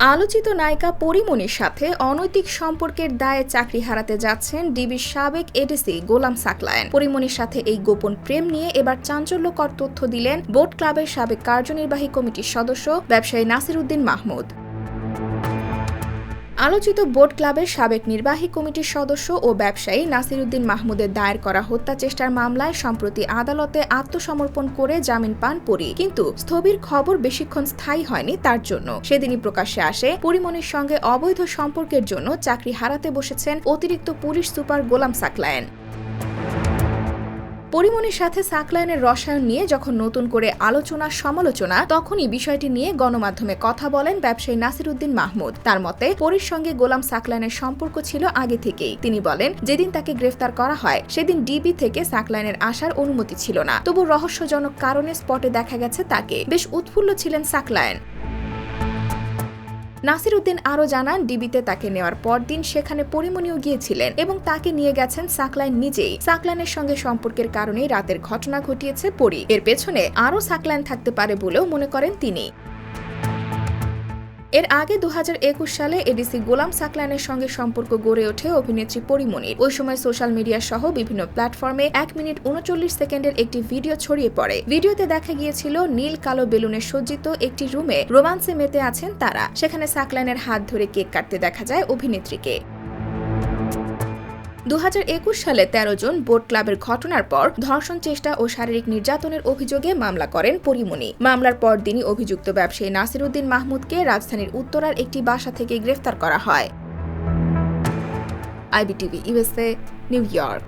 আলোচিত নায়িকা পরিমণির সাথে অনৈতিক সম্পর্কের দায়ে চাকরি হারাতে যাচ্ছেন ডিবির সাবেক এডিসি গোলাম সাকলায়েন পরিমণির সাথে এই গোপন প্রেম নিয়ে এবার চাঞ্চল্যকর তথ্য দিলেন বোট ক্লাবের সাবেক কার্যনির্বাহী কমিটির সদস্য ব্যবসায়ী নাসির উদ্দিন মাহমুদ। আলোচিত বোট ক্লাবের সাবেক নির্বাহী কমিটির সদস্য ও ব্যবসায়ী নাসিরুদ্দিন মাহমুদের দায়ের করা হত্যা চেষ্টার মামলায় সম্প্রতি আদালতে আত্মসমর্পণ করে জামিন পান পরি। কিন্তু স্থবির খবর বেশিক্ষণ স্থায়ী হয়নি তার জন্য। সেদিনই প্রকাশ্যে আসে পরিমণির সঙ্গে অবৈধ সম্পর্কের জন্য চাকরি হারাতে বসেছেন অতিরিক্ত পুলিশ সুপার গোলাম সাকলায়েন। পরিমণির সাথে সাকলায়নের রসায়ন নিয়ে যখন নতুন করে আলোচনা, সমালোচনা, তখনই বিষয়টি নিয়ে গণমাধ্যমে কথা বলেন ব্যবসায়ী নাসিরুদ্দিন মাহমুদ। তার মতে, পরির সঙ্গে গোলাম সাকলায়নের সম্পর্ক ছিল আগে থেকেই। তিনি বলেন, যেদিন তাকে গ্রেফতার করা হয়, সেদিন ডিবি থেকে সাকলায়নের আসার অনুমতি ছিল না। তবু রহস্যজনক কারণে স্পটে দেখা গেছে তাকে। বেশ উৎফুল্ল ছিলেন সাকলায়ন নাসির উদ্দিন আরও জানান, ডিবিতে তাকে নেওয়ার পরদিন সেখানে পরিমণিও গিয়েছিলেন এবং তাকে নিয়ে গেছেন সাকলাইন নিজেই। সাকলাইনের সঙ্গে সম্পর্কের কারণেই রাতের ঘটনা ঘটিয়েছে পরি। এর পেছনে আরও সাকলাইন থাকতে পারে বলেও মনে করেন তিনি। এর আগে দু হাজার একুশ সালে এডিসি গোলাম সাকলানের সঙ্গে সম্পর্ক গড়ে ওঠে অভিনেত্রী পরিমণির। ওই সময় সোশ্যাল মিডিয়া সহ বিভিন্ন প্ল্যাটফর্মে এক মিনিট উনচল্লিশ সেকেন্ডের একটি ভিডিও ছড়িয়ে পড়ে। ভিডিওতে দেখা গিয়েছিল নীল কালো বেলুনে সজ্জিত একটি রুমে রোমান্সে মেতে আছেন তারা। সেখানে সাকলানের হাত ধরে কেক কাটতে দেখা যায় অভিনেত্রীকে। দু হাজার একুশ সালে ১৩ জন বোট ক্লাবের ঘটনার পর ধর্ষণ চেষ্টা ও শারীরিক নির্যাতনের অভিযোগে মামলা করেন পরিমণি। মামলার পর দিনই অভিযুক্ত ব্যবসায়ী নাসিরুদ্দিন মাহমুদকে রাজধানীর উত্তরার একটি বাসা থেকে গ্রেফতার করা হয়। IBTV USA New York.